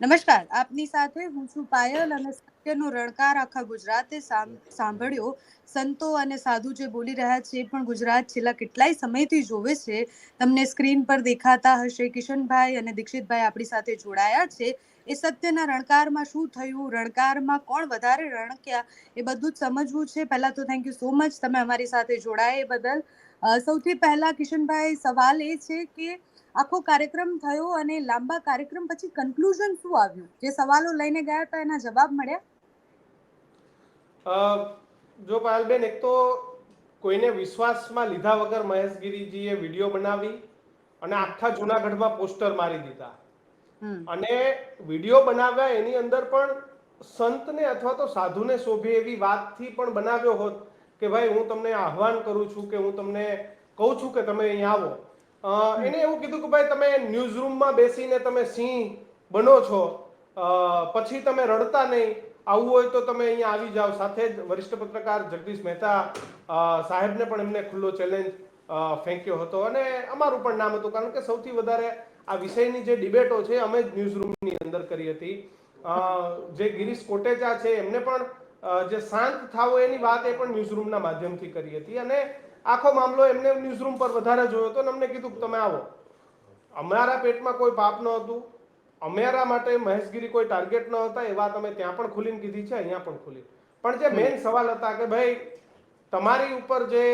નમસ્કાર, આપની સાથે હું છું પાયલ અને સત્યનો રણકાર આખા ગુજરાતે સાંભળ્યો. સંતો અને સાધુ જે બોલી રહ્યા છે પણ ગુજરાત છેલ્લા કેટલાય સમયથી જોવે છે. તમને સ્ક્રીન પર દેખાતા હશે કિશનભાઈ અને દીક્ષિતભાઈ આપણી સાથે જોડાયા છે. એ સત્યના રણકારમાં શું થયું? રણકારમાં કોણ વધારે રણક્યા? એ બધું જ સમજવું છે. પહેલા તો થેન્ક યુ સો મચ તમે અમારી સાથે જોડાયા એ બદલ. સૌથી પહેલા કિશનભાઈ સવાલ એ છે કે આખો કાર્યક્રમ થયો અને લાંબા કાર્યક્રમ પછી કન્ક્લુઝન શું આવ્યું? જે સવાલો લઈને ગયા હતા એના જવાબ મળ્યા? જો પાયલબેન એક તો કોઈને વિશ્વાસમાં લીધા વગર મહેશગીરીજીએ વીડિયો બનાવી અને આખા જુનાગઢમાં પોસ્ટર મારી દીધા. અને વીડિયો બનાવ્યા એની અંદર પણ સંતને અથવા તો સાધુને શોભે એવી વાતથી પણ બનાવ્યો હોત કે ભાઈ હું તમને આહવાન કરું છું કે હું તમને કહું છું કે તમે અહીંયા આવો. એને એવું કીધું કે ભાઈ તમે ન્યૂઝ રૂમમાં બેસીને તમે સિંહ બનો છો. પછી તમે રડતા નહીં. આવવું હોય તો તમે અહીંયા આવી જાઓ. સાથે જ વરિષ્ઠ પત્રકાર જગદીશ મહેતા સાહેબને પણ એમને ખુલ્લો ચેલેન્જ ફેંક્યો હતો. અને અમારું પણ નામ હતું. કારણ કે સૌથી વધારે આ વિષયની જે ડિબેટો છે, અમે જ ન્યૂઝ રૂમની અંદર કરી હતી. જે ગિરીશ કોટેચા છે, એમને પણ જે શાંત થાવો એની વાત એ પણ ન્યૂઝરૂમના માધ્યમથી કરી હતી અને આખો મામલો એમને ન્યૂઝરૂમ પર વધારે જોયો હતો અને અમને કીધું કે તમે આવો. અમારા પેટમાં કોઈ પાપ ન હતું. અમારા માટે મહેશગીરી કોઈ ટાર્ગેટ ન હતા. એ વાત અમે ત્યાં પણ ખુલીને કીધી છે, અહીંયા પણ ખુલી. પણ જે મેઇન સવાલ હતા કે ભાઈ, તમારી ઉપર જે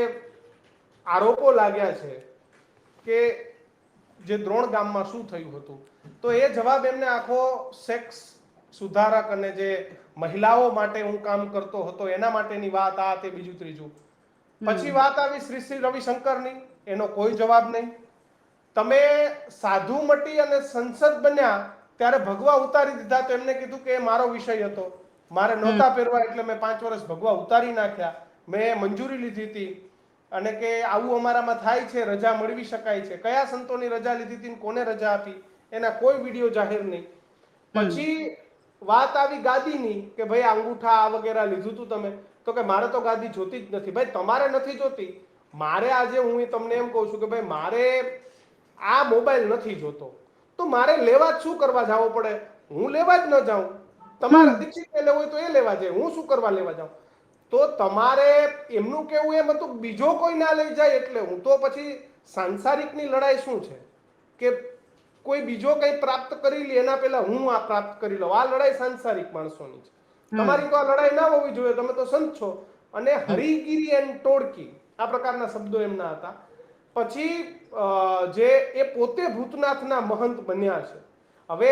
આરોપો લાગ્યા છે કે જે દ્રોણ ગામમાં શું થયું હતું, તો એ જવાબ એમને આખો સેક્સ સુધારક અને જે મહિલાઓ માટે હું કામ કરતો હતો એના માટેની વાત આ તે બીજું ત્રીજું. પછી વાત આવી શ્રી શ્રી રવિશંકરની એનો કોઈ જવાબ નહીં. તમે સાધુ મટી અને સંસદ બન્યા ત્યારે ભગવા ઉતારી દીધા તો એમને કીધું કે એ મારો વિષય હતો. મારે નહોતા પહેરવા એટલે મેં પાંચ વર્ષ ભગવા ઉતારી નાખ્યા. મેં મંજૂરી લીધી હતી. અને કે આવું અમારામાં થાય છે રજા મળવી શકાય છે. કયા સંતોની રજા લીધી હતી કોને રજા આપી એના કોઈ વીડિયો જાહેર નહીં. પછી વાત આવી ગાદીની કે ભાઈ અંગૂઠા આ વગેરે લીધું તું તમે તો કે મારે તો ગાદી જોતી જ નથી. ભાઈ તમારે નથી જોતી. મારે આજે હું તમને એમ કહું છું કે ભાઈ મારે આ મોબાઈલ નથી જોતો. તો મારે લેવા જ શું કરવા જવો પડે? હું લેવા જ ન જાઉં. તમારે દીક્ષિતને લેવો હોય તો એ લેવા જાય. હું શું કરવા લેવા જાઉં? તો તમારે એમનું કેવું એમ હતું બીજો કોઈ ના લઈ જાય એટલે હું તો પછી સાંસારિકની લડાઈ શું છે? કે કોઈ બીજો કંઈ પ્રાપ્ત કરી લે એના પહેલા હું આ પ્રાપ્ત કરી લઉં. આ લડાઈ સાંસારિક માણસોની છે. તમારી તો આ લડાઈ ના હોવી જોઈએ તમે તો સંત છો. અને હરિગીરી એન્ડ ટોળકી આ પ્રકારના શબ્દો એમના હતા. પછી જે એ પોતે ભૂતનાથના મહંત બન્યા છે. હવે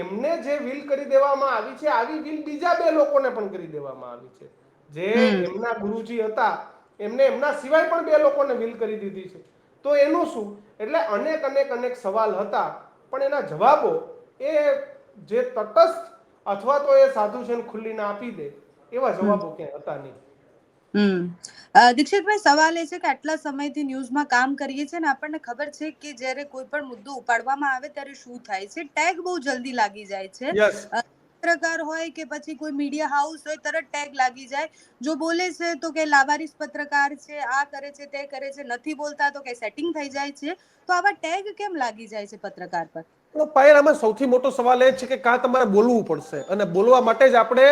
એમને જે વિલ કરી દેવામાં આવી છે આવી વિલ બીજા બે લોકોને પણ કરી દેવામાં આવી છે. જે એમના ગુરુજી હતા એમને એમના સિવાય પણ બે લોકોને વિલ કરી દીધી છે. તો એનું શું? એટલે અનેક અનેક અનેક સવાલ હતા. પણ એના જવાબો એ જે તટસ્થ અથવા તો એ સાધુ છે ખુલ્લીને આપી દે એવા જવાબો ક્યાંય હતા નહીં. દીક્ષિતભાઈ સવાલ એ છે કે આટલા સમયથી ન્યૂઝમાં કામ કરીએ છીએ ને આપણને ખબર છે કે જ્યારે કોઈ પણ મુદ્દો ઉપાડવામાં આવે ત્યારે શું થાય છે? ટેગ બહુ જલ્દી લાગી જાય છે. પત્રકાર હોય કે પછી કોઈ મીડિયા હાઉસ હોય, તરત ટેગ લાગી જાય. જો બોલે છે તો કે લાવારીસ પત્રકાર છે, આ કરે છે, તે કરે છે, નથી બોલતા તો કે સેટિંગ થઈ જાય છે. તો આવા ટેગ કેમ લાગી જાય છે પત્રકાર પર? પાયલ આમાં સૌથી મોટો સવાલ એ છે કે કાં તમારે બોલવું પડશે? અને બોલવા માટે જ આપણે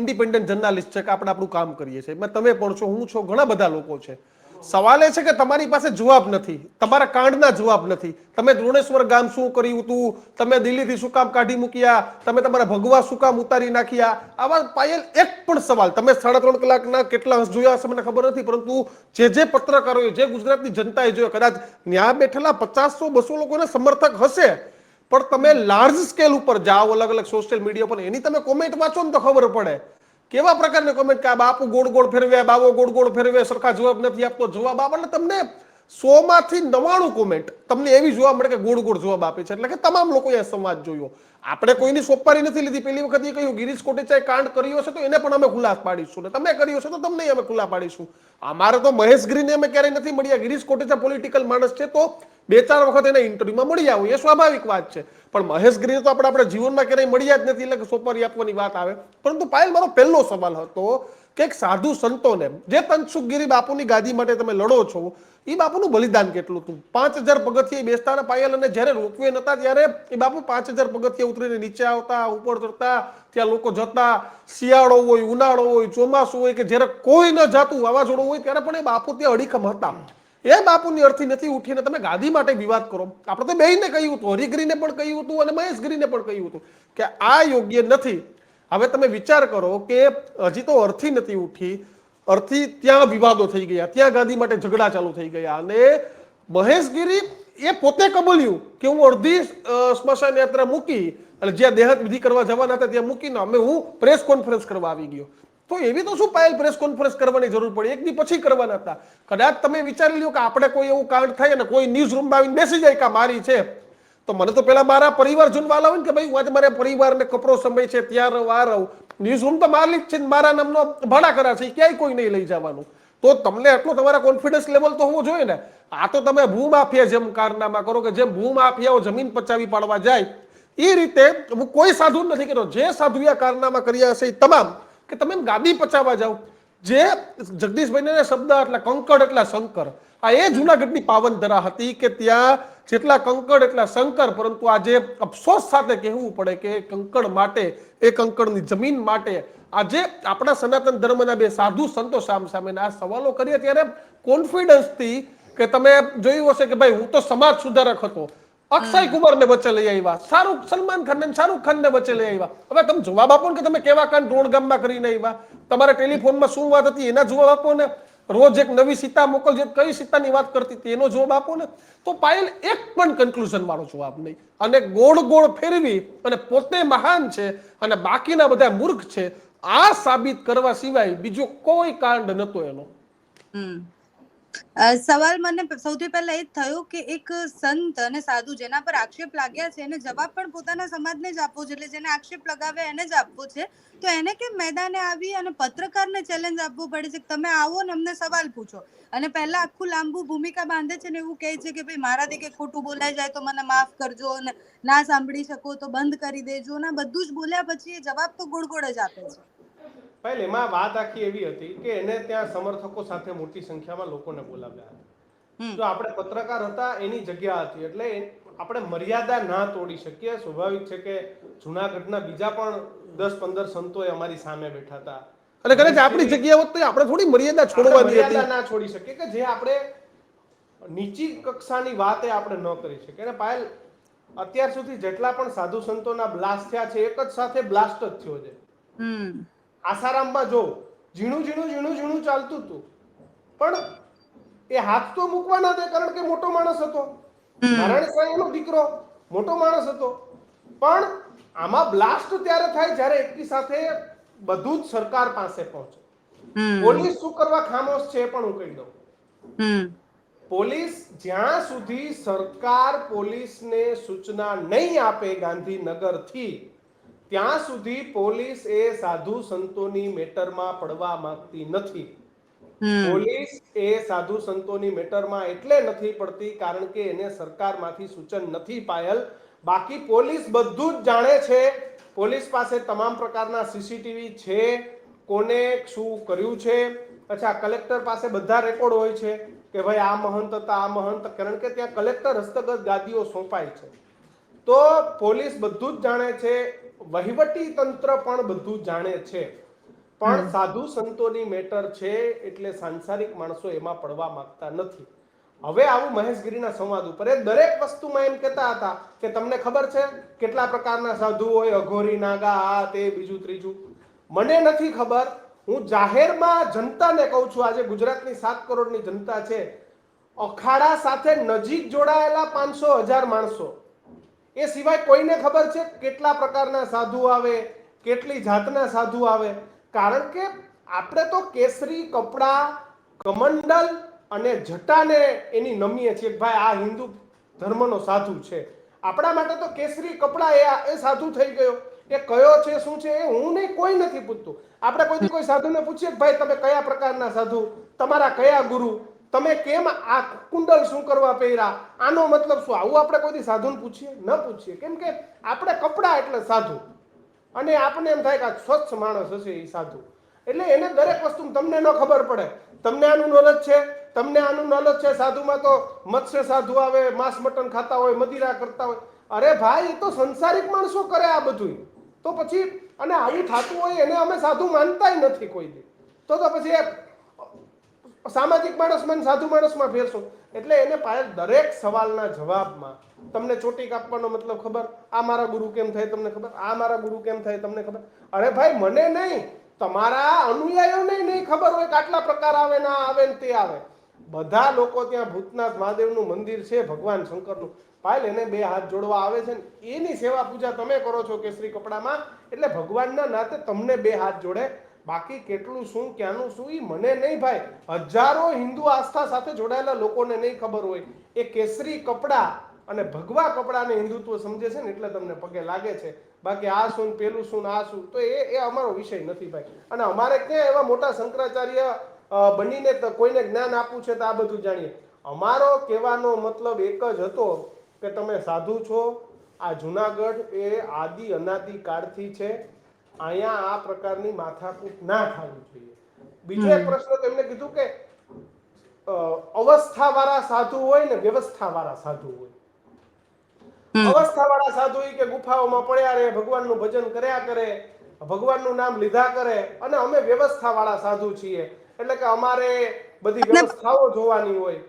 ઇન્ડિપેન્ડન્ટ જર્નાલિસ્ટ છે કે આપણે આપણું કામ કરીએ છીએ. તમે પણ છો, હું છો, ઘણા બધા લોકો છે. સવાલ એ છે કે તમારી પાસે જવાબ નથી. તમારા કાંડના જવાબ નથી. તમે દ્રોણેશ્વર ગામ શું કર્યું હતું? તમે દિલ્હીથી શું કામ કાઢી મૂક્યા? તમે તમારા ભગવા શું કામ ઉતારી નાખ્યા? આવા પાયલ એક પણ સવાલ. તમે સાડા ત્રણ કલાકના કેટલા અંશ જોયા હશે મને ખબર નથી, પરંતુ જે જે પત્રકારોએ, જે ગુજરાતની જનતાએ જોયો, કદાચ ન્યા બેઠેલા પચાસસો બસો લોકોને સમર્થક હશે, પણ તમે લાર્જ સ્કેલ ઉપર જાઓ, અલગ અલગ સોશિયલ મીડિયા પર એની તમે કોમેન્ટ વાંચો ને તો ખબર પડે. કેવા પ્રકારની કોમેન્ટ કે આ બાપુ ગોળ ગોળ ફેરવે બાવો ગોળ ગોળ ફેરવે, સરખા જવાબ નથી આપતો. જવાબ આપે તમને સો માંથી નવાણું કોમેન્ટ તમને એવી જોવા મળે કે ગોળ ગોળ જવાબ આપે છે. એટલે કે તમામ લોકોએ સંવાદ જોયો. આપણે કોઈની સોપારી નથી લીધી. પેલી વખત એ કહ્યું, ગિરીશ કોટેચાએ કાંડ કર્યો છે તો એને પણ અમે ખુલ્લા પાડીશું. ને તમે કર્યો છે તો તમને અમે ખુલ્લા પાડીશું. અમારે તો મહેશ ગીરીને અમે ક્યારેય નથી મળ્યા. ગિરીશ કોટેચા પોલિટિકલ માણસ છે તો બે ચાર વખત એના ઇન્ટરવ્યુમાં મળી આવું એ સ્વાભાવિક વાત છે. પણ મહેશ ગીરીને તો આપણે આપણા જીવનમાં ક્યારેય મળ્યા જ નથી. એટલે કે સોપારી આપવાની વાત આવે. પરંતુ પાયલ, મારો પહેલો સવાલ હતો કે સાધુ સંતોને, જે તનસુખગીરી બાપુની ગાદી માટે તમે લડો છો એ બાપુનું બલિદાન કેટલું હતું? પાંચ હજાર પગથિયે બેસતા પાયલ અને જ્યારે રોકવે નતા, ત્યારે એ બાપુ પાંચ હજાર પગથિયે ઉતરીને નીચે આવતા, ઉપર ચડતા, ત્યાં લોકો જતા, શિયાળો હોય, ઉનાળો હોય, ચોમાસું હોય કે જ્યારે કોઈ ન જાતું વાવાઝોડું હોય, ત્યારે પણ એ બાપુ ત્યાં અડીખમ હતા. એ બાપુની અર્થી નથી ઉઠીને તમે ગાદી માટે વિવાદ કરો. આપણે તો બેને કહ્યું હતું, હરિગીરીને પણ કહ્યું હતું અને મહેશગીરીને પણ કહ્યું હતું કે આ યોગ્ય નથી. હવે તમે વિચાર કરો કે હજી તો અર્થી નથી ઉઠી. અર્થી ત્યાં વિવાદો થઈ ગયા, ત્યાં ગાંધી માટે ઝઘડા ચાલુ થઈ ગયા અને મહેશગીરી એ પોતે કબૂલ્યું કે હું અડધી સ્મશાન યાત્રા મૂકી અને જ્યાં દેહત વિધિ કરવા જવાના હતા ત્યાં મૂકીને અમે હું પ્રેસ કોન્ફરન્સ કરવા આવી ગયો. તો એવી તો શું પાયલ પ્રેસ કોન્ફરન્સ કરવાની જરૂર પડી? એક દી પછી કરવાના હતા. કદાચ તમે વિચારી લ્યો કે આપણે કોઈ એવું કાંડ થાય અને કોઈ ન્યૂઝ રૂમમાં આવીને બેસી જાય કે મારી છે. તો મને તો પેલા મારા પરિવારજન વાલા હોય ને કે ભાઈ, હું આજે મારા પરિવારને કપરો સમય છે ત્યાં રહું આ રહું ન્યૂઝ રૂમ તો માલિક છે મારા નામનો ભાડા કરા છે ક્યાંય કોઈ નહીં લઈ જવાનું. તો તમને એટલો તમારા કોન્ફિડન્સ લેવલ તો હોવો જોઈએ ને. આ તો તમે ભૂમાફિયા જેમ કારનામા કરો કે જેમ ભૂમાફિયાઓ જમીન પચાવી પાડવા જાય એ રીતે હું કોઈ સાધુ નથી કહેતો. જે સાધુ આ કારનામા કર્યા હશે એ તમામ. કે તમે ગાદી પચાવવા જાઓ. જે જગદીશભાઈને શબ્દ એટલે કંકડ એટલા શંકર. આ એ જુનાગઢની પાવન ધરા હતી કે ત્યાં જેટલા કંકડ એટલા શંકર પરંતુ આજે અફસોસ સાથે કહેવું પડે કે કંકડ માટે એ કંકડની જમીન માટે આજે આપણા સનાતન ધર્મના બે સાધુ સંતો સામ સામે આ સવાલો કરીએ ત્યારે કોન્ફિડન્સથી કે તમે જોયું હશે કે ભાઈ હું તો સમાજ સુધારક હતો. અક્ષય કુમારને વચ્ચે લઈ આવ્યા. શાહરૂખ સલમાન ખાન ને શાહરૂખ ખાન ને વચ્ચે લઈ આવ્યા. હવે તમે જવાબ આપો ને કે તમે કેવા કાંડ રોડ ગામમાં કરીને આવ્યા? તમારા ટેલિફોનમાં શું વાત હતી? એના જવાબ આપો ને. રોજ એક નવી સીતા મોકલજો કઈ સીતાની વાત કરતી હતી, એનો જવાબ આપો ને. તો પાયલ એક પણ કન્ક્લુઝન મારો જવાબ નહીં. અને ગોળ ગોળ ફેરવી અને પોતે મહાન છે અને બાકીના બધા મૂર્ખ છે, આ સાબિત કરવા સિવાય બીજો કોઈ કાંડ નતો એનો. હમ. સવાલ મને સૌથી પહેલા એ થયો કે એક સંત અને સાધુ જેના પર આક્ષેપ લાગ્યા છે, એને જવાબ પણ પોતાના સમાજને જ આપવો છે. એટલે જેને આક્ષેપ લગાવ્યા એને જ આપવો છે. તો એને કેમ મેદાને આવી અને પત્રકારને ચેલેન્જ આપવું પડે છે? તમે આવો ને અમને સવાલ પૂછો. અને પહેલા આખું લાંબુ ભૂમિકા બાંધે છે ને એવું કહે છે કે ભાઈ, મારાથી કે ખોટું બોલાઈ જાય તો મને માફ કરજો અને ના સાંભળી શકો તો બંધ કરી દેજો. ના બધું જ બોલ્યા પછી એ જવાબ તો ગોળ ગોળ જ આપે છે. પહેલ એમાં વાત આખી એવી હતી કે એને ત્યાં સમર્થકો સાથે મોટી સંખ્યામાં લોકોને બોલાવ્યા હતા. જો આપણે પત્રકાર હતા એની જગ્યા હતી. એટલે આપણે મર્યાદા ના તોડી શકીએ. સ્વાભાવિક છે કે જુનાગઢના બીજા પણ દસ પંદર સંતોએ અમારી સામે બેઠા હતા. અને કદાચ આપણી જગ્યા હોત તો આપણે થોડી મર્યાદા છોડવાની હતી ના છોડી શકીએ કે જે આપણે નીચી કક્ષાની વાત એ આપણે ન કરી શકીએ. અને પાયલ અત્યાર સુધી જેટલા પણ સાધુ સંતોના બ્લાસ્ટ થયા છે એક જ સાથે બ્લાસ્ટ જ થયો છે. હમ. આસારામમાં જો ઝીણું ઝીણું ઝીણું ઝીણું ચાલતું હતું. પણ એ હાથ તો મૂકવા ના દે કારણ કે મોટો માણસ હતો. નારાયણ સ્વામીનો દીકરો મોટો માણસ હતો. પણ આમાં બ્લાસ્ટ ત્યારે થાય જ્યારે એકની સાથે બધું જ સરકાર પાસે પહોંચે. પોલીસ શું કરવા ખામોશ છે પણ હું કહી દઉં. હમ. પોલીસ જ્યાં સુધી સરકાર પોલીસને સૂચના નહીં આપે ગાંધીનગરથી ત્યાં સુધી પોલીસ એ સાધુ સંતોની મેટરમાં પડવા માંગતી નથી. પોલીસ એ સાધુ સંતોની મેટરમાં એટલે નથી પડતી કારણ કે એને સરકારમાંથી સૂચન નથી પાયલ. બાકી પોલીસ બધું જ જાણે છે. પોલીસ પાસે તમામ પ્રકારના સીસીટીવી છે. કોને શું કર્યું છે? અચ્છા કલેક્ટર પાસે બધા રેકોર્ડ હોય છે કે ભાઈ આ મહંત હતા આ મહંત કારણ કે ત્યાં કલેક્ટર હસ્તગત ગાદીઓ સોંપાય છે. તો પોલીસ બધું જ જાણે છે. વહીવટી તંત્ર પણ બધું જાણે છે. પણ સાધુ સંતોની મેટર છે એટલે સાંસારિક માણસો એમાં પડવા માંગતા નથી. હવે આવું મહેશગીરીના સંવાદ ઉપર એ દરેક વસ્તુમાં એમ કહેતા હતા કે તમને ખબર છે કેટલા પ્રકારના સાધુ હોય? અઘોરી નાગા આ તે બીજું ત્રીજું. મને નથી ખબર. હું જાહેરમાં જનતાને કહું છું આજે ગુજરાતની સાત કરોડની જનતા છે. અખાડા સાથે નજીક જોડાયેલા પાંચસો હજાર માણસો. એ સિવાય કોઈને ખબર છે કેટલા પ્રકારના સાધુ આવે, કેટલી જાતના સાધુ આવે? કારણ કે આપણે તો કેસરી, કપડા, કમંડલ અને જટાને એની નમીએ છીએ ભાઈ આ હિન્દુ ધર્મનો સાધુ છે. આપણા માટે તો કેસરી, કપડા એ એ સાધુ થઈ ગયો. એ કયો છે, શું છે, એ હું નહીં, કોઈ નથી પૂછતું. આપણે કોઈથી કોઈ સાધુને પૂછીએ ભાઈ તમે કયા પ્રકારના સાધુ? તમારા કયા ગુરુ? તમે કેમ આ કુંડલ શું કરવા પહેર્યા? આનો મતલબ શું? આવું આપણે કોઈથી સાધુને પૂછીએ? ન પૂછીએ. કેમ કે આપણે કપડાં એટલે સાધુ. અને આપણને એમ થાય કે આ સ્વચ્છ માણસ હશે એ સાધુ. એટલે એને દરેક વસ્તુ તમને ન ખબર પડે. તમને આનું નોલેજ છે. તમને આનું નોલેજ છે સાધુમાં તો મત્સ્ય સાધુ આવે, માંસ મટન ખાતા હોય, મદિરા કરતા હોય. અરે ભાઈ, એ તો સંસારિક માણસો કરે આ બધું તો પછી, અને આવું થતું હોય એને અમે સાધુ માનતાય નથી કોઈ તો તો પછી સામાજિક માણસમાં મને સાધુ માણસમાં ફેરશો. એટલે એને પાયલ દરેક સવાલના જવાબમાં તમને ચોટી કાપવાનો મતલબ ખબર? આ મારા ગુરુ કેમ થાય તમને ખબર? આ મારા ગુરુ કેમ થાય તમને ખબર? અરે ભાઈ, મને નહીં. તમારા અનુયાયીઓને નહીં ખબર હોય કે આટલા પ્રકાર આવે ના આવે ને તે આવે. બધા લોકો ત્યાં ભૂતનાથ મહાદેવનું મંદિર છે ભગવાન શંકરનું. પાયલ, એને બે હાથ જોડવા આવે છે ને, એની સેવા પૂજા તમે કરો છો કેસરી કપડામાં. એટલે ભગવાનના નાતે તમને બે હાથ જોડે બાકી કેટલું શું, ક્યાંનું શું એ મને નહીં ભાઈ. હજારો હિન્દુ આસ્થા સાથે જોડાયેલા લોકોને નહીં ખબર હોય. એ કેસરી કપડાં અને ભગવા કપડાને હિન્દુત્વ સમજે છે ને એટલે તમને પગે લાગે છે. બાકી આ શું, પેલું શું, આ શું, તો એ એ અમારો વિષય નથી ભાઈ. અને અમારે ક્યાં એવા મોટા શંકરાચાર્ય બનીને કોઈને જ્ઞાન આપવું છે તો આ બધું જાણીએ. અમારો કહેવાનો મતલબ એક જ હતો કે તમે સાધુ છો. આ જુનાગઢ એ આદિ અનાદિ કાળથી છે. અહીંયા આ પ્રકારની માથાકૂટ ના થવી જોઈએ. બીજો એક પ્રશ્ન તેમને કીધું કે અવસ્થા વાળા સાધુ હોય ને વ્યવસ્થા વાળા સાધુ હોય. અવસ્થા વાળા સાધુ કે ગુફાઓમાં પડ્યા રહે ભગવાનનું ભજન કર્યા કરે ભગવાનનું નામ લીધા કરે અને અમે વ્યવસ્થા વાળા સાધુ છીએ. એટલે કે અમારે બધી વ્યવસ્થાઓ જોવાની હોય.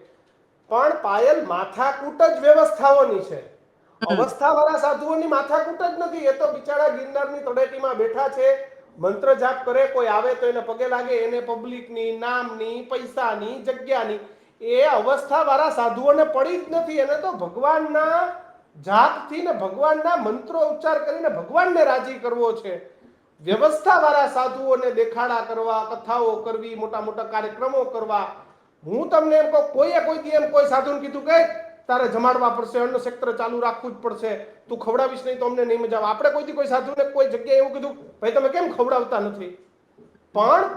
પણ પાયલ માથાકૂટ જ વ્યવસ્થાઓની છે. અવસ્થા વાળા સાધુઓની માથાકૂટ જ નથી. એ તો બિચારા ગિરનારની તળેટીમાં બેઠા છે. મંત્ર જાપ કરે, કોઈ આવે તો એને પગે લાગે. એને પબ્લિકની નામની, પૈસાની, જગ્યાની એ અવસ્થા વાળા સાધુઓને પડી જ નથી. એને તો ભગવાનના જાપથી ને ભગવાનના મંત્રો ઉચ્ચાર કરીને ભગવાનને રાજી કરવો છે. વ્યવસ્થા વાળા સાધુઓને દેખાડા કરવા, કથાઓ કરવી મોટા મોટા કાર્યક્રમો કરવા. હું તમને એમ કહું, કોઈએ કોઈ દી એમ કોઈ સાધુને કીધું કે તારે જમાડવા પડશે, અન્ન ક્ષેત્ર ચાલુ રાખવું જ પડશે. તું ખવડાવીશ નહીં તો અમને નહીં મજા આવે. આપણે કોઈથી કોઈ સાધુને કોઈ જગ્યાએ એવું કીધું, ભાઈ, તમે કેમ ખવડાવતા નથી? પણ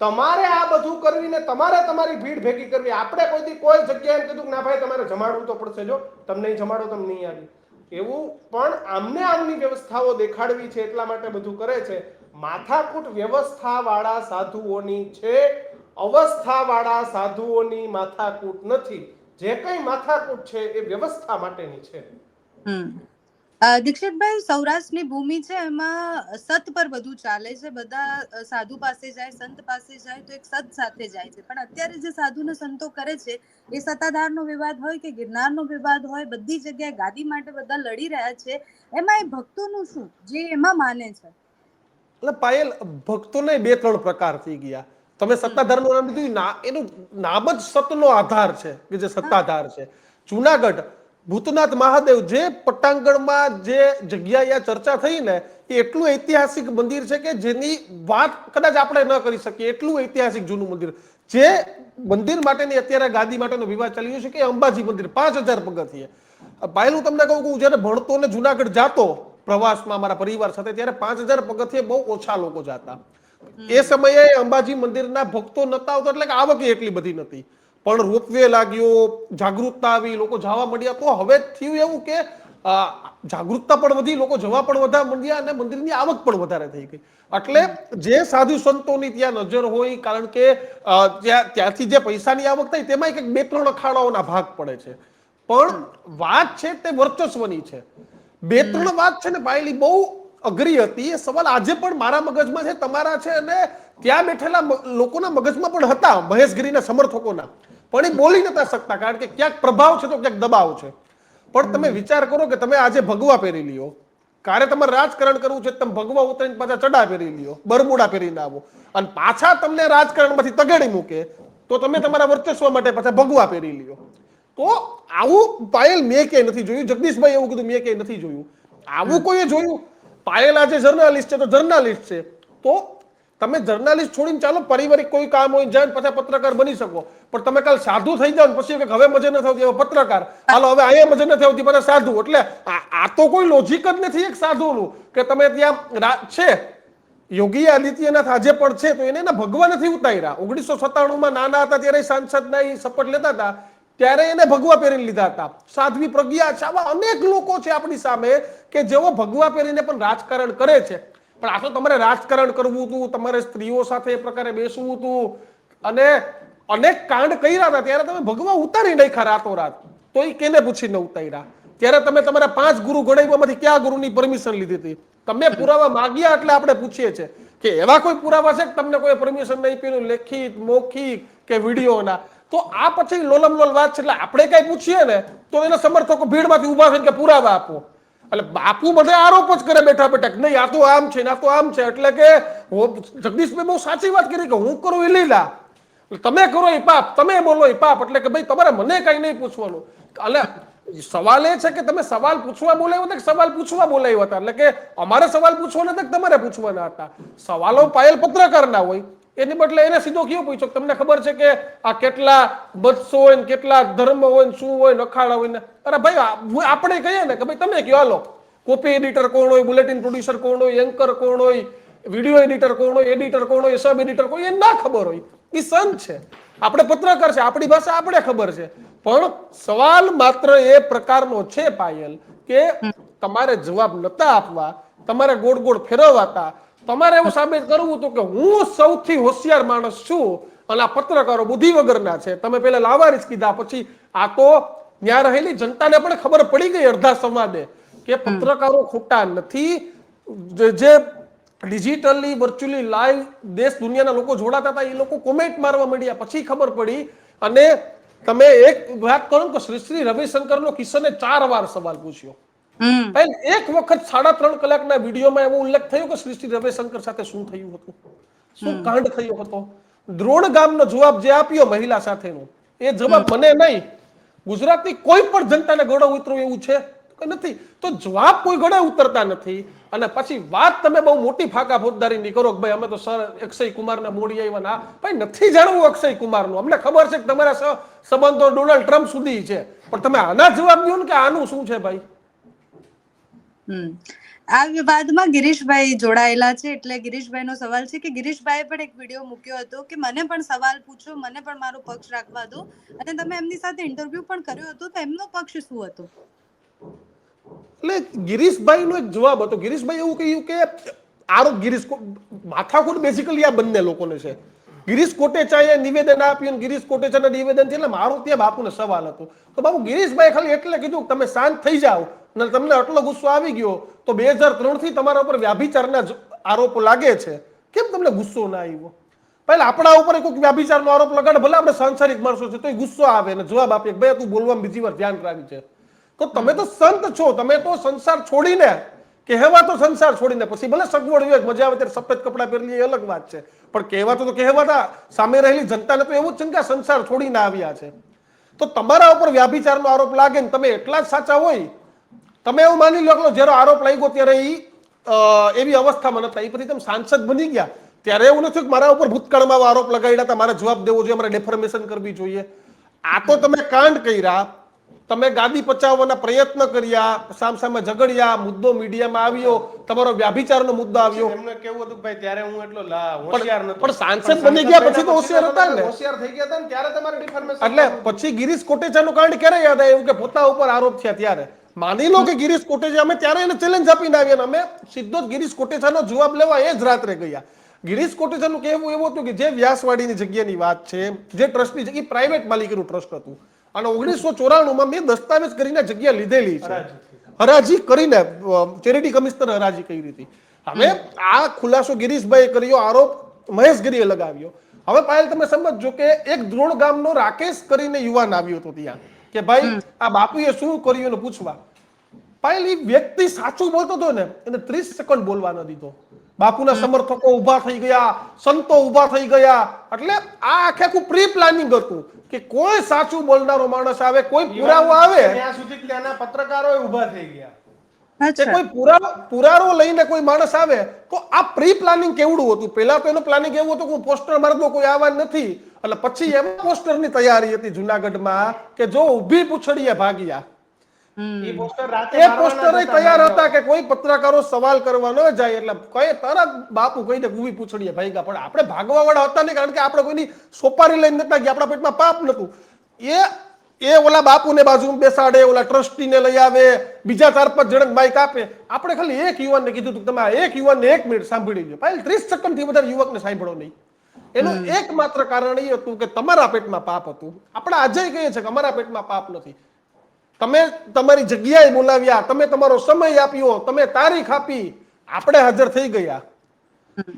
તમારે આ બધું કરવીને તમારે તમારી ભીડ ભેગી કરવી. આપણે કોઈથી કોઈ જગ્યાએ એમ કીધું ના ભાઈ, તમારે જમાડવું તો પડશે. જો તમને જમાડો તમને નહીં આવી. એવું પણ આમને આમની વ્યવસ્થાઓ દેખાડવી છે એટલા માટે બધું કરે છે. માથાકૂટ વ્યવસ્થા વાળા સાધુઓની છે. અવસ્થા વાળા સાધુઓની માથાકૂટ નથી. જે કઈ માથાકૂટ છે એ વ્યવસ્થા માટેની છે. હમ. દીક્ષિતભાઈ સૌરાષ્ટ્રની ભૂમિ છે એમાં સત પર બધું ચાલે છે. બધા સાધુ પાસે જાય સંત પાસે જાય તો એક સત સાથે જાય છે. પણ અત્યારે જે સાધુને સંતો કરે છે એ સત્તાધારનો વિવાદ હોય કે ગિરનારનો વિવાદ હોય બધી જગ્યાએ ગાદી માટે બધા લડી રહ્યા છે. એમાં એ ભક્તોનું શું? જે એમાં માને છે. એટલે પાયલ ભક્તોને બે ત્રણ પ્રકાર થઈ ગયા. તમે સત્તાધારનું નામ લીધું ના એનું નામ જ સતનો આધાર છે કે જે સત્તાધાર છે. જુનાગઢ ભૂતનાથ મહાદેવ જે પટ્ટાંગણમાં જે જગ્યાએ આ ચર્ચા થઈ ને એ એટલું ઐતિહાસિક મંદિર છે કે જેની વાત કદાચ આપણે ન કરી શકીએ એટલું ઐતિહાસિક જૂનું મંદિર. જે મંદિર માટેની અત્યારે ગાદી માટેનો વિવાદ ચાલી રહ્યો છે કે અંબાજી મંદિર પાંચ હજાર પગથિયે. ભાઈ હું તમને કહું કે હું જ્યારે ભણતો ને જુનાગઢ જાતો પ્રવાસમાં મારા પરિવાર સાથે ત્યારે પાંચ હજાર પગથિયે બહુ ઓછા લોકો જાતા. એ સમયે અંબાજી મંદિરના ભક્તો નતા આવતા એટલે કે આવક એટલી બધી નથી પણ રોપવે લાગ્યો જાગૃતતા આવી લોકો જવા મળ્યા તો હવે થયું એવું કે જાગૃતતા પણ વધી લોકો જવા પણ વધારે મંડ્યા અને મંદિરની આવક પણ વધારે થઈ ગઈ. એટલે જે સાધુ સંતોની ત્યાં નજર હોય કારણ કે ત્યાંથી જે પૈસાની આવક થાય તેમાં એક બે ત્રણ અખાડાઓના ભાગ પડે છે. પણ વાત છે તે વર્ચસ્વની છે. બે ત્રણ વાત છે ને પાયેલી બહુ અઘરી હતી. એ સવાલ આજે પણ મારા મગજમાં છે તમારા છે અને ત્યાં બેઠેલા લોકોના મગજમાં પણ હતા મહેશગીરીના સમર્થકોના. પણ એ બોલી નતા શકતા કારણ કે ક્યાંક પ્રભાવ છે તો ક્યાંક દબાવ છે. પણ તમે વિચાર કરો કે તમે આજે ભગવા પહેરી લ્યો. કારે તમારે રાજકારણ કરવું છે તમે ભગવા ઉતરીને પાછા ચડા પહેરી લ્યો બરમુડા પહેરીને આવો. અને પાછા તમને રાજકારણમાંથી તગેડી મૂકે તો તમે તમારા વર્ચસ્વ માટે પાછા ભગવા પહેરી લ્યો. તો આવું પાયલ મેં ક્યાંય નથી જોયું જગદીશભાઈ એવું કીધું મેં ક્યાંય નથી જોયું. આવું કોઈએ જોયું? પાયલ જે જર્નાલિસ્ટ છે, તો જર્નાલિસ્ટ છે. તો તમે જર્નાલિસ્ટ છોડીને ચાલો, પારિવારિક કોઈ કામ હોય જાય પાછા પત્રકાર બની શકો. પણ તમે કાલ સાધુ થઈ જાવ પછી હવે મજા નથી આવતી પત્રકાર. હાલો, હવે અહીંયા મજા નથી આવતી પાછા સાધુ. એટલે આ તો કોઈ લોજિક જ નથી એક સાધુનું, કે તમે ત્યાં છે. યોગી આદિત્યનાથ આજે પણ છે, તો એને એના ભગવા નથી ઉતાર્યા. ઓગણીસો સત્તાણું માં નાના હતા, ત્યારે સાંસદના ના શપથ લેતા હતા. ત્યારે એને ભગવા પહેરીને લીધા હતા. સાધ્વી પ્રજ્ઞા છે. આવા અનેક લોકો છે આપણી સામે કે જેઓ ભગવા પહેરીને પણ રાજકારણ કરે છે. પણ આ તો તમારે રાજકારણ કરવું હતું, તમારે સ્ત્રીઓ સાથે એ પ્રકારે બેસવું હતું. અને અનેક કાંડ કર્યા હતા. ત્યારે તમે ભગવા ઉતારી નાખ્યા રાતોરાત તો એ કેને પૂછીને ઉતાર્યા? ત્યારે તમે તમારા પાંચ ગુરુ ગણાવવામાંથી કયા ગુરુની પરમિશન લીધી હતી? તમે પુરાવા માગ્યા એટલે આપણે પૂછીએ છીએ. કે એવા કોઈ પુરાવા છે કે તમને કોઈ પરમિશન નહીં પીનું લેખિત, મૌખિક કે વિડીયોના? તો આ પછી લોલમ લોલ વાત છે, એટલે આપણે કઈ પૂછીએ ને, તો એના સમર્થકો ભીડમાંથી ઊભા થઈને કે પુરાવા આપો. એટલે બાપુ બધે આરોપ જ કરે બેઠા બેઠા કે નહીં, આ તો આમ છે આ તો આમ છે. એટલે કે જગદીશભાઈ બહુ સાચી વાત કરી કે હું કરું એ લીલા. તમે કરો એ પાપ, તમે બોલો એ પાપ. એટલે કે ભાઈ, તમારે મને કઈ નહીં પૂછવાનું. એટલે સવાલ એ છે કે તમે સવાલ પૂછવા બોલાવ્યો હતા કે સવાલ પૂછવા બોલાવ્યો હતા? એટલે કે અમારે સવાલ પૂછવાના હતા કે તમારે પૂછવાના હતા? સવાલો પાયલ પત્રકારના હોય. એની બદલે એને સીધો કયો પૂછ્યો? તમને ખબર છે કે આ કેટલા બસો હોય ને કેટલા ધર્મ હોય ને શું હોય નખાડા હોય ને? અરે ભાઈ આપણે કહીએ ને કે ભાઈ તમે કયો? હાલો કોપી એડિટર કોણ હોય બુલેટિન પ્રોડ્યુસર કોણ હોય એન્કર કોણ હોય વીડિયો એડિટર કોણ હોય એડિટર કોણ હોય સબ એડિટર કોણ એ ના ખબર હોય. એ સંત છે. આપણે પત્રકાર છે આપણી ભાષા આપણે ખબર છે. પણ સવાલ માત્ર એ પ્રકારનો છે પાયલ કે તમારે જવાબ નતા આપવા તમારે ગોળ ગોળ ફેરવાતા તમારે એવું સાબિત કરવું હતું કે હું સૌથી હોશિયાર માણસ છું અને આ પત્રકારો બુદ્ધિ વગરના છે. તમે પેલા લાવારીસ કીધા, પછી આ તો ત્યાં રહેલી જનતાને પણ ખબર પડી ગઈ અડધા સમાજે કે પત્રકારો ખોટા નથી. જે- ડિજિટલી, વર્ચ્યુઅલી લાઈવ દેશ દુનિયાના લોકો જોડાતા હતા, એ લોકો કોમેન્ટ મારવા માંડ્યા. પછી ખબર પડી અને તમે એક વાત કરો કે શ્રી શ્રી રવિશંકરનો કિશને ચાર વાર સવાલ પૂછ્યો. હમ. એક વખત સાડા ત્રણ કલાકના વિડીયોમાં એવો ઉલ્લેખ થયો કે શ્રી શ્રી રવિશંકર સાથે શું થયું હતું? શું કાંડ થયો હતો? દ્રોણ ગામનો જવાબ જે આપ્યો મહિલા સાથેનો એ જવાબ મને નહીં. ગુજરાતની કોઈ પણ જનતાને ગળો ઉતરવું એવું છે નથી? તો જવાબ કોઈ ગળે ઉતરતા નથી. અને પછી વાત તમે બહુ મોટી ફાકા ફોજદારીની કરો કે ભાઈ અમે તો સર અક્ષય કુમારના મોડી આવ્યા ના ભાઈ નથી જાણવું અક્ષય કુમારનું. અમને ખબર છે કે તમારા સ- સંબંધો ડોનાલ્ડ ટ્રમ્પ સુધી છે. પણ તમે આના જવાબ દો ને કે આનું શું છે ભાઈ? આ વિવાદમાં ગિરીશભાઈ જોડાયેલા છે. એટલે ગિરીશભાઈનો સવાલ છે કે ગિરીશભાઈએ પણ એક વીડિયો મૂક્યો હતો કે મને પણ સવાલ પૂછો, મને પણ મારો પક્ષ રાખવા દો. અને તમે એમની સાથે ઇન્ટરવ્યુ પણ કર્યો હતો, તો એમનો પક્ષ શું હતો? એટલે ગિરીશભાઈનો એક જવાબ હતો. ગિરીશભાઈ એવું કહ્યું કે આરોપ ગિરીશ માથાકૂટ બેઝિકલી આ બંને લોકોને છે. ગિરીશ કોટેચાએ નિવેદન આપ્યું ગિરીશ કોટેચાના નિવેદન એટલે મારો ત્યાં બાપુને સવાલ હતો. તો બાપુ, ગિરીશભાઈ ખાલી એટલે કીધું તમે શાંત થઈ જાઓ. અને તમને આટલો ગુસ્સો આવી ગયો તો બે હજાર ત્રણથી તમારા ઉપર વ્યાભિચારના આરોપો લાગે છે. કેમ તમને ગુસ્સો ના આવ્યો? પહેલા આપણા ઉપર કોઈક વ્યાભિચારનો આરોપ લગાડે, ભલે આપણે સાંસારિક માણસો છે તો એ ગુસ્સો આવે અને જવાબ આપે. ભાઈ તું બોલવામાં બીજી વાર ધ્યાન રાખી છે તો તમે તો સંત છો, તમે તો સંસાર છોડીને, કહેવા તો સંસાર છોડીને, પછી ભલે સગવડ હોય, મજા આવે ત્યારે સફેદ કપડાં પહેરી એ અલગ વાત છે. પણ કહેવા તો કહેવાતા સામે રહેલી જનતાને તો એવું જ છે ને કે આ સંસાર છોડીને આવ્યા છે. તો તમારા ઉપર વ્યાભિચારનો આરોપ લાગે ને તમે એટલા જ સાચા હોય તમે એવું માની લો કે જ્યારે આરોપ લાગ્યો ત્યારે એ એવી અવસ્થામાં નતા એ પછી તમે સાંસદ બની ગયા. ત્યારે એવું નથી કે મારા ઉપર ભૂતકાળમાં આરોપ લગાડ્યા હતા મારે જવાબ દેવો જોઈએ મારે ડેફર્મેશન કરવી જોઈએ. આ તો તમે કાંડ કર્યા તમે ગાદી પચાવવાના પ્રયત્ન કર્યા સામસામે ઝઘડ્યા મુદ્દો મીડિયામાં આવ્યો તમારો વ્યાભિચારનો મુદ્દો આવ્યો. એમને કેવું હતું ભાઈ ત્યારે હું એટલો હોશિયાર નતો. પણ સાંસદ બની ગયા પછી તો હોશિયાર હતા ને. હોશિયાર થઈ ગયા હતા ને ત્યારે તમારે ડિફર્મેશન એટલે પછી ગિરીશ કોટેચાનો કાંડ ક્યારે યાદ આવ્યું કે પોતા ઉપર આરોપ થયા ત્યારે? માની લો કે ગિરીશ કોટેચા અમે ત્યારે એને ચેલેન્જ આપીને આવ્યા અમે સીધો જ ગિરીશ કોટેચાનો જવાબ લેવા એ જ રાત્રે ગયા. ગિરીશ કોટેચાનું કહેવું એવું હતું કે જે વ્યાસવાડીની જગ્યાની વાત છે જે ટ્રસ્ટની જગ્યા પ્રાઇવેટ માલિકીનું ટ્રસ્ટ હતું. અને ઓગણીસો ચોરાણું મેં દસ્તાવેજ કરીને જગ્યા લીધેલી છે. હરાજી કરીને ચેરિટી કમિશનર હરાજી કરી હતી. હવે આ ખુલાસો ગિરીશભાઈએ કર્યો આરોપ મહેશગીરીએ લગાવ્યો. હવે પાયલ તમે સમજો કે એક દ્રોણ ગામનો રાકેશ કરીને યુવાન આવ્યો હતો ત્યાં. કે ભાઈ આ બાપુએ શું કર્યું એને પૂછવા? પાયલ એ વ્યક્તિ સાચું બોલતો હતો ને એને ત્રીસ સેકન્ડ બોલવા ન દીધો. બાપુના સમર્થકો ઊભા થઈ ગયા સંતો ઊભા થઈ ગયા. એટલે આ આખે આખું પ્રી પ્લાનિંગ હતું કે કોઈ સાચું બોલનારો માણસ આવે કોઈ પુરાવો આવે. ત્યાં સુધી ત્યાંના પત્રકારો ઊભા થઈ ગયા. કે કોઈ પુરાવો પુરાવો લઈને કોઈ માણસ આવે તો આ પ્રી પ્લાનિંગ કેવડું હતું? પહેલા તો એનું પ્લાનિંગ એવું હતું કે પોસ્ટર મારી કોઈ આવવા નથી. એટલે પછી એવા પોસ્ટરની તૈયારી હતી જુનાગઢમાં કે જો ઊભી પૂછડીએ ભાગ્યા. ઈ પોસ્ટર રાતે એ પોસ્ટર તૈયાર હતા કે કોઈ પત્રકારો સવાલ કરવા ન જાય એટલે કઈ તરત બાપુ કહીને ઊભી પૂછડીએ ભાગ્યા. પણ આપણે ભાગવા વાળા હતા નહીં કારણ કે આપણે કોઈની સોપારી લઈને નતા ગયા આપણા પેટમાં પાપ નતું એ એ ઓલા બાપુને બાજુ બેસાડે ઓલા ટ્રસ્ટીને લઈ આવે બીજા ચાર પાંચ જણ માઇક આપે. આપણે ખાલી એક યુવાનને કીધું હતું તમે આ એક યુવાનને એક મિનિટ સાંભળી લો પાયલ ત્રીસ સેકન્ડથી વધારે યુવકને સાંભળો નહીં. એનું એકમાત્ર કારણ એ હતું કે તમારા પેટમાં પાપ હતું. આપણે આજે કહીએ છીએ કે અમારા પેટમાં પાપ નથી. તમે તમારી જગ્યાએ બોલાવ્યા તમે તમારો સમય આપ્યો તમે તારીખ આપી આપણે હાજર થઈ ગયા.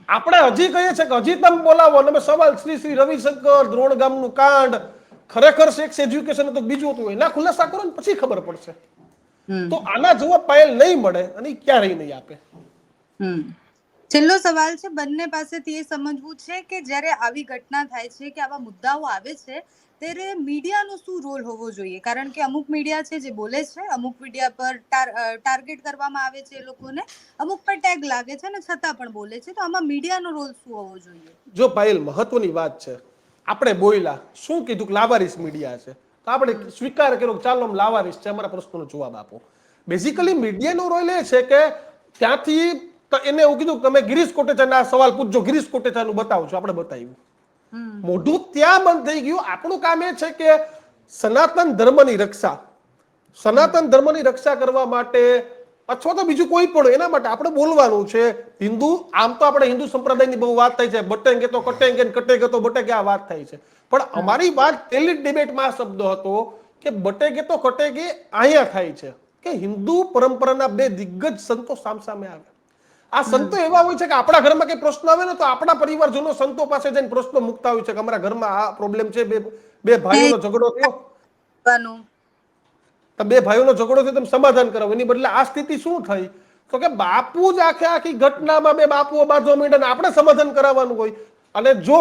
આપણે હજી કહીએ છીએ કે હજી તમે બોલાવો. અને સવાલ શ્રી શ્રી રવિશંકર દ્રોણ ગામનું કાંડ ખરેખર સેક્સ એજ્યુકેશન તો બીજું હતું. એના ખુલાસા કરો ને પછી ખબર પડશે. તો આના જેવો પાયલ નહીં મળે અને ક્યારેય નહીં આપે. છેલ્લો સવાલ છે બંને પાસેથી એ સમજવું છે કે જ્યારે આવી ઘટના થાય છે કે આવા મુદ્દાઓ આવે છે ત્યારે મીડિયાનો શું રોલ હોવો જોઈએ? કારણ કે અમુક મીડિયા છે જે બોલે છે અમુક મીડિયા પર ટાર- ટાર્ગેટ કરવામાં આવે છે એ લોકોને અમુક પર ટેગ લાગે છે અને છતાં પણ બોલે છે. તો આમાં મીડિયાનો રોલ શું હોવો જોઈએ? જો પાયલ મહત્વની વાત છે આપણે બોયલા શું કીધું કે લાવારીસ મીડિયા છે? તો આપણે સ્વીકાર કર્યો કે ચાલો લાવારીસ છે અમારા પ્રશ્નનો જવાબ આપો. બેઝિકલી મીડિયાનો રોલ એ છે કે ત્યાંથી એને એવું કીધું તમે ગિરીશ કોટેચાના સવાલ પૂછજો ગિરીશ કોટેચાનું બતાવો છો આપણે બતાવ્યું. મોઢું ત્યાં બંધ થઈ ગયું. આપણું કામ એ છે કે સનાતન ધર્મની રક્ષા. સનાતન ધર્મની રક્ષા કરવા માટે અથવા તો બીજું કોઈ પણ એના માટે આપણે બોલવાનું છે. હિન્દુ આમ તો આપણે હિન્દુ સંપ્રદાયની બહુ વાત થાય છે. બટેંગે તો કટેંગે કટેંગે તો બટેંગે આ વાત થાય છે. પણ અમારી વાત પેલી ડિબેટમાં આ શબ્દ હતો કે બટેંગે તો કટેંગે અહીંયા થાય છે. કે હિન્દુ પરંપરાના બે દિગ્ગજ સંતો સામસામે આવે આ સંતો એવા હોય છે કે આપણા ઘરમાં કઈ પ્રશ્ન આવે ને તો આપણા પરિવારજનો સંતો પાસે જઈને પ્રશ્નો મૂકતા હોય છે કે અમારા ઘરમાં આ પ્રોબ્લેમ છે બે બે ભાઈઓનો ઝઘડો થયો. બે ભાઈઓનો ઝઘડો થયો, તમે સમાધાન કરો એની બદલે આ સ્થિતિ શું થઈ? તો કે બાપુ જ આખે આખી ઘટનામાં બે બાપુઓ બાજુ માંડ્યા આપણે સમાધાન કરાવવાનું હોય. અને જો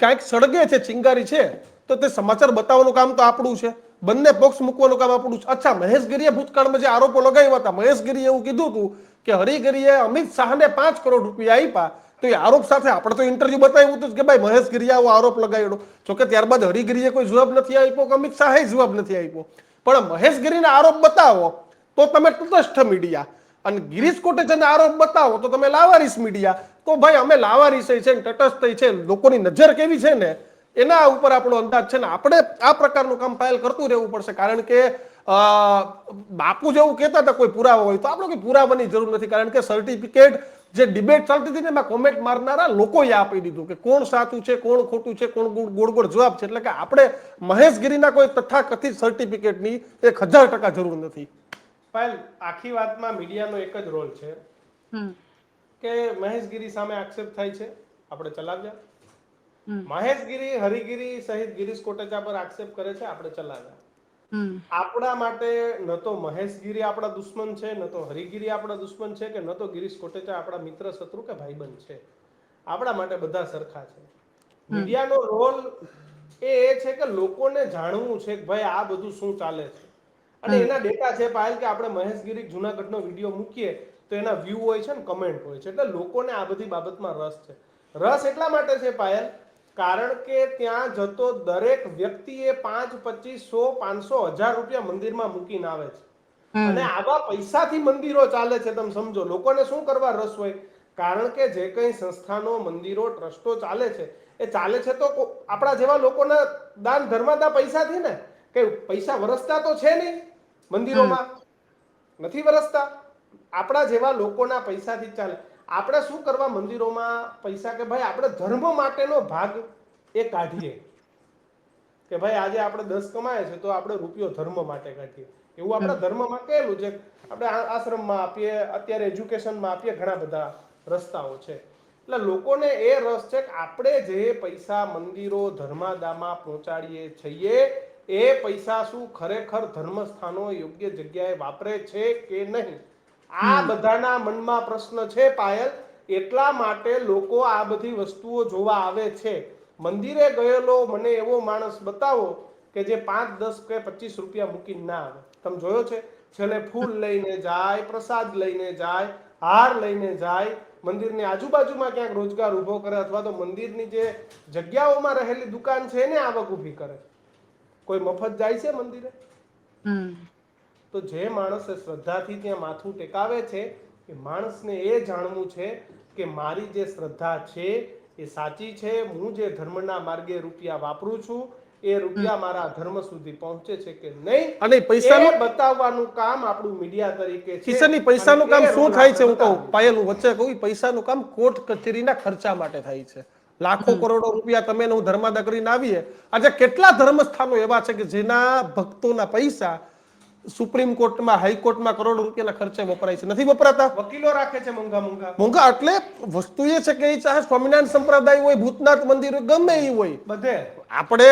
ક્યાંક સળગે છે, ચિંગારી છે, તો તે સમાચાર બતાવવાનું કામ તો આપણું છે. બંને પક્ષ મૂકવાનું કામ આપણું છે. અચ્છા, મહેશગીરીએ ભૂતકાળમાં જે આરોપો લગાવ્યા હતા, મહેશગીરીએ એવું કીધું હતું કે હરિગીરીએ અમિત શાહને પાંચ કરોડ રૂપિયા આપ્યા. તો એ આરોપ સાથે આપણે તો ઇન્ટરવ્યુ બતાવ્યું હતું કે ભાઈ, મહેશગીરીએ આવો આરોપ લગાવ્યો જોકે ત્યારબાદ હરિગીરીએ કોઈ જવાબ નથી આપ્યો કે અમિત શાહે જવાબ નથી આપ્યો. પણ મહેશગીરીના આરોપ બતાવો તો તમે તટસ્થ મીડિયા. અને ગિરીશ કોટેચાના આરોપ બતાવો તો તમે લાવારીસ મીડિયા. તો ભાઈ અમે લાવારીસ છે ને તટસ્થ છે લોકોની નજર કેવી છે ને એના ઉપર આપણો અંદાજ છે ને આપણે આ પ્રકારનું કામ ફાઇલ કરતું રહેવું પડશે. કારણ કે બાપુ જેવું કહેતા હતા કોઈ પુરાવા હોય તો આપણે કોઈ પુરાવાની જરૂર નથી. કારણ કે સર્ટિફિકેટ જે ડિબેટ ચાલતી હતી ને એમાં કોમેન્ટ મારનારા લોકોએ આપી દીધું કે કોણ સાચું છે કોણ ખોટું છે કોણ ગોળ ગોળ જવાબ છે. એટલે કે આપણે મહેશગીરીના કોઈ તથાકથિત સર્ટિફિકેટની એક હજાર ટકા જરૂર નથી. પાયલ આખી વાતમાં મીડિયાનો એક જ રોલ છે કે મહેશગીરી સામે આક્ષેપ થાય છે. આપણે ચલાવ્યા. મહેશગીરી હરિગીરી સહિત ગિરીશ કોટેચા પર આક્ષેપ કરે છે. આપણે ચલાવ્યા. આપણા માટે ન તો મહેશગીરી આપણા દુશ્મન છે ન તો હરિગીરી આપણા દુશ્મન છે કે ન તો ગિરીશ કોટેચા આપણા મિત્ર શત્રુ કે ભાઈબંધ છે. આપણા માટે બધા સરખા છે. મીડિયાનો રોલ એ એ છે કે લોકોને જાણવું છે કે ભાઈ આ બધું શું ચાલે છે. અને એના ડેટા છે પાયલ કે આપણે મહેશગીરી જુનાગઢનો વીડિયો મૂકીએ તો એના વ્યૂ હોય છે ને કમેન્ટ હોય છે. એટલે લોકોને આ બધી બાબતમાં રસ છે. રસ એટલા માટે છે પાયલ કારણ કે ત્યાં જતો દરેક વ્યક્તિએ પાંચ પચીસ સો પાંચસો હજાર રૂપિયા મંદિરમાં મૂકીને આવે છે. અને આવા પૈસાથી મંદિરો ચાલે છે તમે સમજો. લોકોને શું કરવા રસ હોય? કારણ કે જે કંઈ સંસ્થાનો મંદિરો ટ્રસ્ટો ચાલે છે એ ચાલે છે તો આપણા જેવા લોકોના દાન ધર્માદા પૈસાથી ને? કે પૈસા વરસતા તો છે નહીં મંદિરોમાં? નથી વરસતા? આપણા જેવા લોકોના પૈસાથી ચાલે. આપણે શું કરવા મંદિરોમાં પૈસા કે ભાઈ આપણે ધર્મ માટેનો ભાગ એ કાઢીએ? કે ભાઈ આજે આપણે દસ કમાય છે તો આપણે રૂપિયો ધર્મ માટે કાઢીએ. એવું આપણા ધર્મમાં કહેલું છે. આપણે આશ્રમમાં આપીએ અત્યારે એજ્યુકેશનમાં આપીએ ઘણા બધા રસ્તાઓ છે. એટલે લોકોને એ રસ છે કે આપણે જે પૈસા મંદિરો ધર્માદામાં પહોંચાડીએ છીએ એ પૈસા શું ખરેખર ધર્મસ્થાનો યોગ્ય જગ્યાએ વાપરે છે કે નહીં? આ બધાના મનમાં પ્રશ્ન છે પાયલ એટલા માટે લોકો આ બધી વસ્તુઓ જોવા આવે છે. મંદિરે ગયેલો મને એવો માણસ બતાવો કે જે પાંચ દસ કે પચીસ રૂપિયા મૂકીને ના આવે. તમે જોયો છે? છેલ્લે ફૂલ લઈને જાય પ્રસાદ લઈને જાય હાર લઈને જાય મંદિરની આજુબાજુમાં ક્યાંક રોજગાર ઊભો કરે અથવા તો મંદિરની જે જગ્યાઓમાં રહેલી દુકાન છે એને આવક ઊભી કરે. કોઈ મફત જાય છે મંદિરે? તો જે માણસે શ્રદ્ધાથી ત્યાં માથું ટેકાવે છે એ માણસને એ જાણવું છે કે મારી જે શ્રદ્ધા છે એ સાચી છે હું જે ધર્મના માર્ગે રૂપિયા વાપરું છું એ રૂપિયા મારા ધર્મ સુધી પહોંચે છે કે નહીં અને પૈસાનું બતાવવાનું કામ આપણું મીડિયા તરીકે છે કિશનની પૈસાનું કામ શું થાય છે હું કહું. પાયલ વચ્ચે કહું પૈસાનું કામ કોર્ટ કચેરીના ખર્ચા માટે થાય છે. લાખો કરોડો રૂપિયા તમે હું ધર્માદા કરીને આવીએ. આજે કેટલા ધર્મસ્થાનો એવા છે કે જેના ભક્તોના પૈસા સુપ્રીમ કોર્ટમાં હાઈકોર્ટમાં કરોડો રૂપિયાના ખર્ચે વપરાય છે. નથી વપરાતા? વકીલો રાખે છે મોંઘા મોંઘા. મોંઘા એટલે વસ્તુ એ છે કે એ ચાહે સ્વામિનારાયણ સંપ્રદાય હોય ભૂતનાથ મંદિર હોય ગમે એ હોય. બધે. આપણે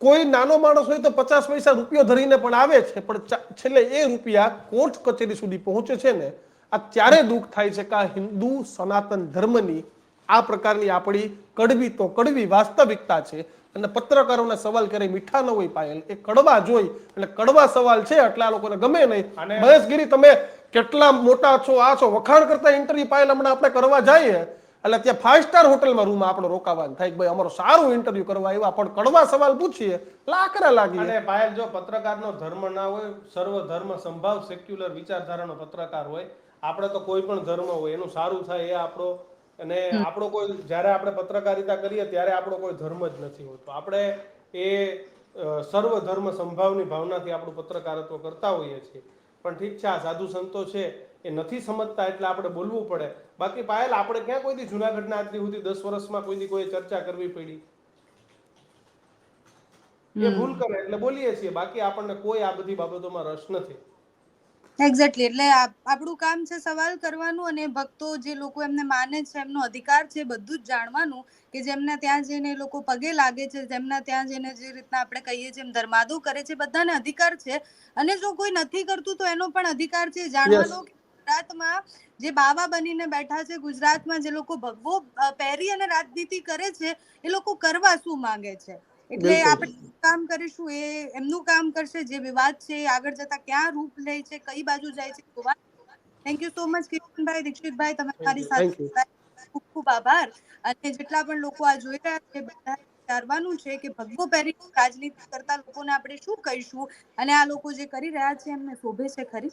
કોઈ નાનો માણસ હોય તો પચાસ પૈસા રૂપિયો ધરીને પણ આવે છે પણ છેલ્લે એ રૂપિયા કોર્ટ કચેરી સુધી પહોંચે છે ને આ ત્યારે દુઃખ થાય છે કે આ હિન્દુ સનાતન ધર્મની આ પ્રકારની આપણી કડવી તો કડવી વાસ્તવિકતા છે. અને પત્રકારોને સવાલ ક્યારેય મીઠા ન હોય પાયલ. એ કડવા જોઈ એટલે કડવા સવાલ છે એટલે આ લોકોને ગમે નહીં. મહેશગીરી તમે કેટલા મોટા છો આ છો વખાણ કરતા ઇન્ટરવ્યુ પાયલ હમણાં આપણે કરવા જઈએ. એટલે ત્યાં ફાઈવ સ્ટાર હોટલમાં રૂમ આપણે રોકાવાનું. થાય ભાઈ અમારો સારું ઇન્ટરવ્યુ કરવા આવ્યા પણ કડવા સવાલ પૂછીએ લાકરા લાગી અને પાયલ જો પત્રકારનો ધર્મ ના હોય સર્વ ધર્મ સંભાવ સેક્યુલર વિચારધારાનો પત્રકાર હોય આપણે તો કોઈ પણ ધર્મ હોય એનું સારું થાય એ આપણો અને આપણો કોઈ જ્યારે આપણે પત્રકારિતા કરીએ ત્યારે આપણો કોઈ ધર્મ જ નથી હોતો. આપણે એ સર્વ ધર્મ સંભાવની ભાવનાથી આપણું પત્રકારત્વ કરતા હોઈએ છીએ. પણ ઠીક છે આ સાધુ સંતો છે એ નથી સમજતા એટલે આપણે બોલવું પડે. બાકી પાયલ આપણે ક્યાં કોઈ દી જુનાગઢના આજથી સુધી દસ વર્ષમાં કોઈ દી કોઈ ચર્ચા કરવી પડી? એ ભૂલ કરે એટલે બોલીએ છીએ. બાકી આપણને કોઈ આ બધી બાબતોમાં રસ નથી. એક્ઝેક્ટલી એટલે આપણું કામ છે સવાલ કરવાનું અને ભક્તો જે લોકો એમને માને છે એમનો અધિકાર છે બધું જ જાણવાનું કે જેમના ત્યાં જઈને લોકો પગે લાગે છે જેમના ત્યાં જઈને જે રીતના આપણે કહીએ છીએ એમ ધર્માદો કરે છે બધાને અધિકાર છે. અને જો કોઈ નથી કરતું તો એનો પણ અધિકાર છે. જાણવાનો ગુજરાતમાં જે બાવા બનીને બેઠા છે ગુજરાતમાં જે લોકો ભગવો પહેરી અને રાજનીતિ કરે છે એ લોકો કરવા શું માંગે છે? એટલે. આપણે કામ કરીશું એ એમનું કામ કરશે જે વિવાદ છે આગળ જતા ક્યાં રૂપ લે છે કઈ બાજુ જાય છે જોવા. Thank you so much Kishanbhai Dikshitbhai તમે મારી સાથે ખૂબ ખૂબ આભાર. અને જેટલા પણ લોકો આ જોઈ રહ્યા છે બધા વિચારવાનું છે કે ભગવો પહેરી રાજનીતિ કરતા લોકોને આપણે શું કહીશું? અને આ લોકો જે કરી રહ્યા છે એમને શોભે છે ખરી?